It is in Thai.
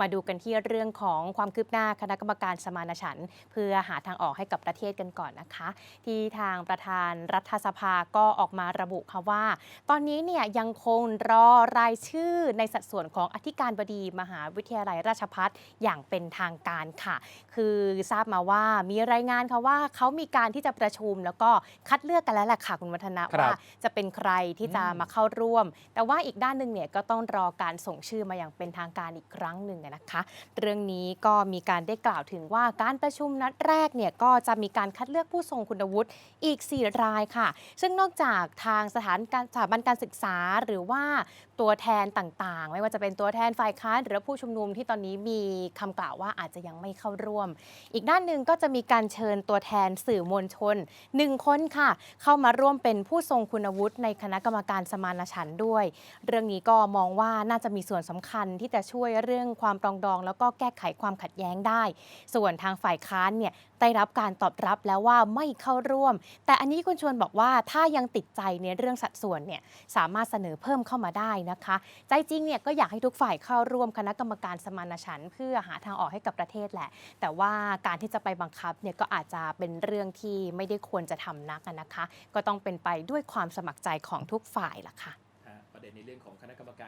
มาดูกันที่เรื่องของความคืบหน้าคณะกรรมการสมานฉันท์เพื่อหาทางออกให้กับประเทศกันก่อนนะคะ ที่ทางประธานรัฐสภาก็ออกมาระบุค่ะว่า ตอนนี้เนี่ยยังคงรอรายชื่อในสัดส่วนของอธิการบดีมหาวิทยาลัยราชพัฒอย่างเป็นทางการค่ะ คือทราบมาว่ามีรายงานค่ะว่าเขามีการที่จะประชุมแล้วก็คัดเลือกกันแล้วแหละค่ะคุณวัฒนะว่าจะเป็นใครที่จะมาเข้าร่วม แต่ว่าอีกด้านหนึ่งเนี่ยก็ต้องรอการส่งชื่อมาอย่างเป็นทางการอีกครั้งหนึ่งนะคะ เรื่องนี้ก็มีการได้กล่าวถึงว่าการประชุมนัดแรกเนี่ยก็จะมีการคัดเลือกผู้ทรงคุณวุฒิอีก 4 รายค่ะ ซึ่งนอกจากทางสถานการสถาบันการศึกษาหรือว่าตัวแทนต่างๆ ไม่ว่าจะเป็นตัวแทนฝ่ายค้านหรือผู้ชุมนุมที่ตอนนี้มีคำกล่าวว่าอาจจะยังไม่เข้าร่วม อีกด้านหนึ่งก็จะมีการเชิญตัวแทนสื่อมวลชนหนึ่งคนค่ะ เข้ามาร่วมเป็นผู้ทรงคุณวุฒิในคณะกรรมการสมานฉันท์ด้วย เรื่องนี้ก็มองว่าน่าจะมีส่วนสำคัญที่จะช่วยเรื่องความปรองดอง แล้วก็แก้ไขความขัดแย้งได้ ส่วนทางฝ่ายค้านเนี่ยได้รับการตอบรับแล้วว่าไม่เข้าร่วม แต่อันนี้คุณชวนบอกว่าถ้ายังติดใจในเรื่องสัดส่วนเนี่ยสามารถเสนอเพิ่มเข้ามาได้นะคะ ใจจริงเนี่ยก็อยากให้ทุกฝ่ายเข้าร่วมคณะกรรมการสมานฉันท์เพื่อหาทางออกให้กับประเทศแหละ แต่ว่าการที่จะไปบังคับเนี่ยก็อาจจะเป็นเรื่องที่ไม่ได้ควรจะทำนักนะคะ ก็ต้องเป็นไปด้วยความสมัครใจของทุกฝ่ายล่ะค่ะฮะประเด็นในเรื่องของคณะกรรมการ